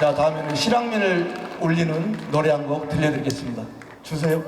자 다음에는 실향민을 울리는 노래 한 곡 들려드리겠습니다. 주세요.